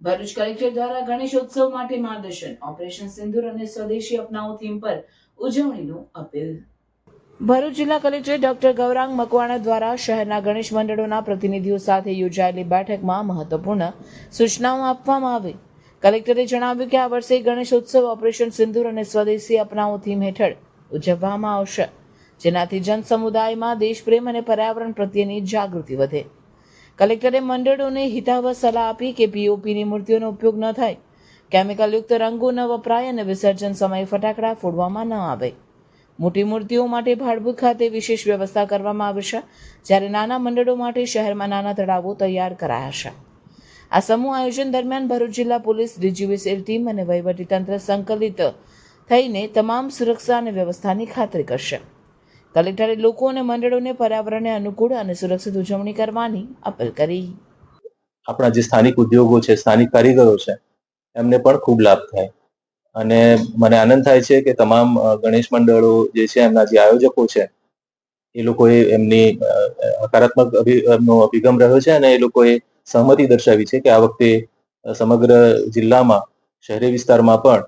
Bharuch collector દ્વારા ગણેશોત્સવ માટે માર્ગદર્શન, ઓપરેશન સિંદૂર અને સ્વદેશી અપનાવો થીમ પર ઉજવણીનું અપીલ. ભરૂચ જિલ્લા કલેક્ટર ડોક્ટર ગૌરાંગ મકવાણા દ્વારા શહેરના ગણેશ મંડળોના પ્રતિનિધિઓ સાથે યોજાયેલી બેઠકમાં મહત્વપૂર્ણ સૂચનાઓ આપવામાં આવી. કલેક્ટરે જણાવ્યું કે આ વર્ષે ગણેશોત્સવ, ઓપરેશન સિંદૂર અને સ્વદેશી અપનાવો થીમ હેઠળ ઉજવવામાં આવશે, જેનાથી જન સમુદાયમાં દેશપ્રેમ અને પર્યાવરણ પ્રત્યેની જાગૃતિ વધે. કલેક્ટરે મંડળોને હિતાવહ સલાહ આપી કે પીઓપીની મૂર્તિઓનો ઉપયોગ ન થાય. કેમિકલયુક્ત રંગો ન વપરાય અને વિસર્જન સમયે ફટાકડા ફોડવામાં ન આવે. મોટી મૂર્તિઓ માટે ભાડભૂત ખાતે વિશેષ વ્યવસ્થા કરવામાં આવશે, જ્યારે નાના મંડળો માટે શહેરમાં નાના તળાવો તૈયાર કરાયા. છે આ સમૂહ આયોજન દરમિયાન ભરૂચ જિલ્લા પોલીસ ડીજીવીસીએલ ટીમ અને વહીવટીતંત્ર સંકલિત થઈને તમામ સુરક્ષા અને વ્યવસ્થાની ખાતરી કરશે. કલેક્ટરે લોકો અને મંડળોને પર્યાવરણને અનુકૂળ અને સુરક્ષિત ઉજવણી કરવાની અપીલ કરી. આપણા જે સ્થાનિક ઉદ્યોગો છે, સ્થાનિક કારીગરો છે, એમને પણ ખૂબ લાભ થાય. અને મને આનંદ થાય છે કે તમામ ગણેશ મંડળો જે છે, એમના જે આયોજકો છે, એ લોકોએ એમની હકારાત્મક એમનો અભિગમ રહ્યો છે અને એ લોકોએ સહમતિ દર્શાવી છે કે આ વખતે સમગ્ર જિલ્લામાં, શહેરી વિસ્તારમાં પણ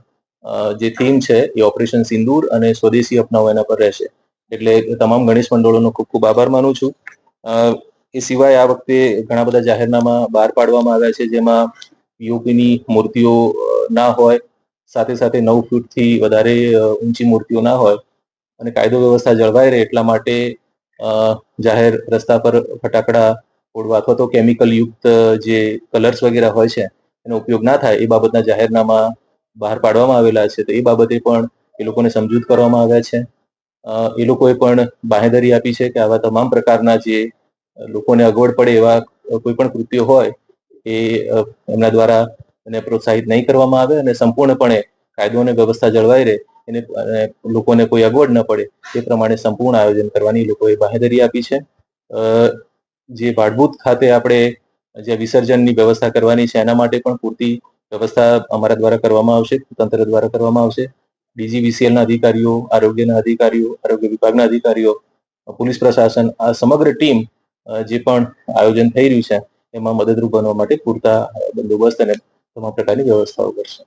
જે થીમ છે એ ઓપરેશન સિંદૂર અને સ્વદેશી અપનાવો એના પર રહેશે. એટલે તમામ ગણેશ મંડળોનો ખૂબ ખૂબ આભાર માનું છું. એ સિવાય આ વખતે ઘણા બધા જાહેરનામા બહાર પાડવામાં આવ્યા છે, જેમાં પીઓપીની મૂર્તિઓ ના હોય, સાથે સાથે નવ ફૂટથી વધારે ઊંચી મૂર્તિઓ ના હોય અને કાયદો વ્યવસ્થા જળવાઈ રહે એટલા માટે જાહેર રસ્તા પર ફટાકડા ફોડવા અથવા તો કેમિકલ યુક્ત, જે કલર્સ વગેરે હોય છે, એનો ઉપયોગ ના થાય એ બાબતના જાહેરનામા બહાર પાડવામાં આવેલા છે. તો એ બાબતે પણ એ લોકોને સમજૂત કરવામાં આવ્યા છે. એ લોકોએ પણ બાંહેધરી આપી છે કે આવા તમામ પ્રકારના જે લોકોને અગવડ પડે એવા કોઈ પણ કૃત્યો હોય એ એમના દ્વારા એને પ્રોત્સાહિત નહીં કરવામાં આવે અને સંપૂર્ણપણે કાયદો અને વ્યવસ્થા જળવાઈ રહે એને લોકોને કોઈ અગવડ ન પડે એ પ્રમાણે સંપૂર્ણ આયોજન કરવાની લોકોએ બાંહેધરી આપી છે. જે ભાડભૂત ખાતે આપણે જે વિસર્જનની વ્યવસ્થા કરવાની છે એના માટે પણ પૂરતી વ્યવસ્થા અમારા દ્વારા કરવામાં આવશે, તંત્ર દ્વારા કરવામાં આવશે. DGVCL ના અધિકારીઓ, આરોગ્યના અધિકારીઓ, આરોગ્ય વિભાગના અધિકારીઓ, પોલીસ પ્રશાસન, આ સમગ્ર ટીમ જે પણ આયોજન થઈ રહ્યું છે, એમાં મદદરૂપ બનવા માટે પૂરતા બંદોબસ્ત અને તમામ પ્રકારની વ્યવસ્થાઓ કરશે.